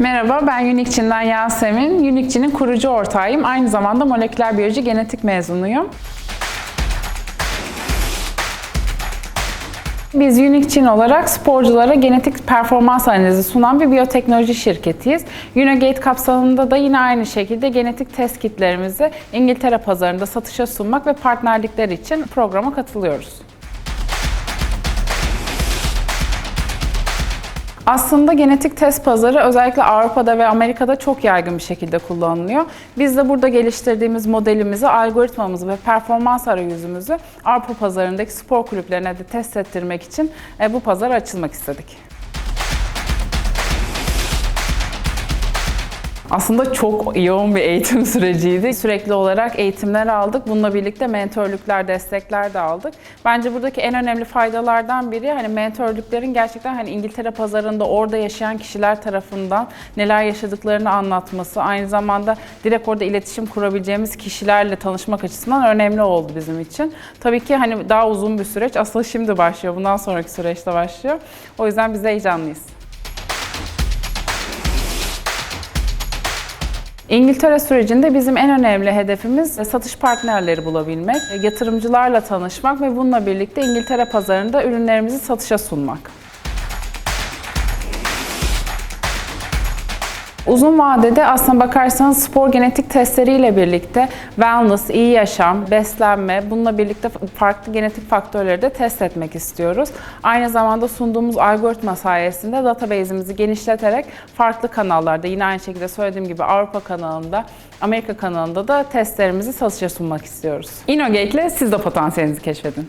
Merhaba, ben Unique'çinden Yasemin. Unique'çinin kurucu ortağıyım. Aynı zamanda moleküler biyoloji genetik mezunuyum. Biz Unique'çin olarak sporculara genetik performans analizi sunan bir biyoteknoloji şirketiyiz. Unigate kapsamında da yine aynı şekilde genetik test kitlerimizi İngiltere pazarında satışa sunmak ve partnerlikler için programa katılıyoruz. Aslında genetik test pazarı özellikle Avrupa'da ve Amerika'da çok yaygın bir şekilde kullanılıyor. Biz de burada geliştirdiğimiz modelimizi, algoritmamızı ve performans arayüzümüzü Avrupa pazarındaki spor kulüplerine de test ettirmek için e, bu pazara açılmak istedik. Aslında çok yoğun bir eğitim süreciydi. Sürekli olarak eğitimler aldık. Bununla birlikte mentörlükler, destekler de aldık. Bence buradaki en önemli faydalardan biri hani mentörlüklerin gerçekten hani İngiltere pazarında orada yaşayan kişiler tarafından neler yaşadıklarını anlatması, aynı zamanda direkt orada iletişim kurabileceğimiz kişilerle tanışmak açısından önemli oldu bizim için. Tabii ki hani daha uzun bir süreç. Aslında şimdi başlıyor. Bundan sonraki süreçte başlıyor. O yüzden biz heyecanlıyız. İngiltere sürecinde bizim en önemli hedefimiz satış partnerleri bulabilmek, yatırımcılarla tanışmak ve bununla birlikte İngiltere pazarında ürünlerimizi satışa sunmak. Uzun vadede aslına bakarsanız spor genetik testleriyle birlikte wellness, iyi yaşam, beslenme, bununla birlikte farklı genetik faktörleri de test etmek istiyoruz. Aynı zamanda sunduğumuz algoritma sayesinde database'imizi genişleterek farklı kanallarda yine aynı şekilde söylediğim gibi Avrupa kanalında, Amerika kanalında da testlerimizi satışa sunmak istiyoruz. Innogate ile siz de potansiyelinizi keşfedin.